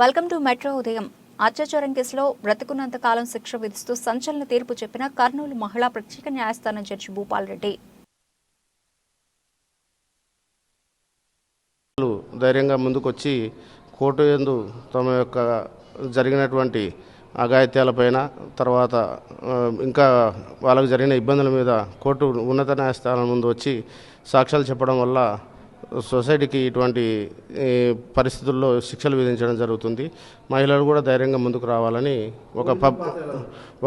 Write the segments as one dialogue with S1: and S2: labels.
S1: Welcome to metro ఉదయం. అత్యాచారం కేసులో బ్రతుకున్నంత కాలం శిక్ష విధిస్తూ సంచలన తీర్పు చెప్పిన కర్నూలు మహిళా ప్రత్యేక న్యాయస్థానం జడ్జి భూపాల్ రెడ్డి.
S2: ధైర్యంగా ముందుకొచ్చి కోర్టు ఎందు తమ యొక్క జరిగినటువంటి అఘాయిత్యాలపైన తర్వాత ఇంకా వాళ్ళకు జరిగిన ఇబ్బందుల మీద కోర్టు ఉన్నత న్యాయస్థానం ముందు వచ్చి సాక్ష్యాలు చెప్పడం వల్ల సొసైటీకి ఇటువంటి పరిస్థితుల్లో శిక్షలు విధించడం జరుగుతుంది. మహిళలు కూడా ధైర్యంగా ముందుకు రావాలని ఒక పబ్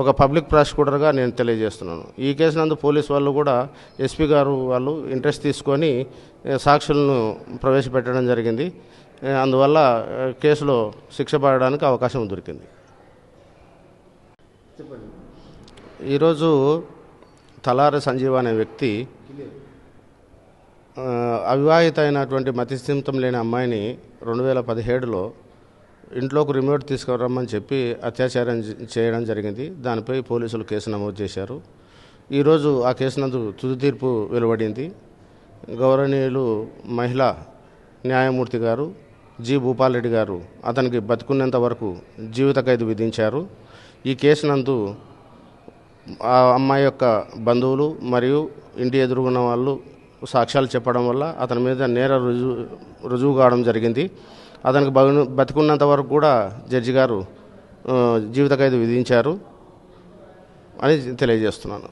S2: ఒక పబ్లిక్ ప్రాసిక్యూటర్గా నేను తెలియజేస్తున్నాను. ఈ కేసు నందు పోలీస్ వాళ్ళు కూడా ఎస్పీ గారు వాళ్ళు ఇంట్రెస్ట్ తీసుకొని సాక్షులను ప్రవేశపెట్టడం జరిగింది. అందువల్ల కేసులో శిక్ష పడడానికి అవకాశం దొరికింది. ఈరోజు తలారి సంజీవ అనే వ్యక్తి అవివాహిత అయినటువంటి మతిస్థిమితం లేని అమ్మాయిని రెండు వేల పదిహేడులో ఇంట్లోకి రిమోట్ తీసుకురమ్మని చెప్పి అత్యాచారం చేయడం జరిగింది. దానిపై పోలీసులు కేసు నమోదు చేశారు. ఈరోజు ఆ కేసు నందు తుది తీర్పు వెలువడింది. గౌరవనీయులు మహిళా న్యాయమూర్తి గారు జి భూపాల్ రెడ్డి గారు అతనికి బతుకున్నంత వరకు జీవిత ఖైదు విధించారు. ఈ కేసు నందు ఆ అమ్మాయి యొక్క బంధువులు మరియు ఇంటి ఎదురుగున్న వాళ్ళు సాక్ష్యాలు చెప్పడం వల్ల అతని మీద నేర రుజువు రుజువు కావడం జరిగింది. అతనికి బగు బతికున్నంత వరకు కూడా జడ్జి గారు జీవిత ఖైదు విధించారు అని తెలియజేస్తున్నాను.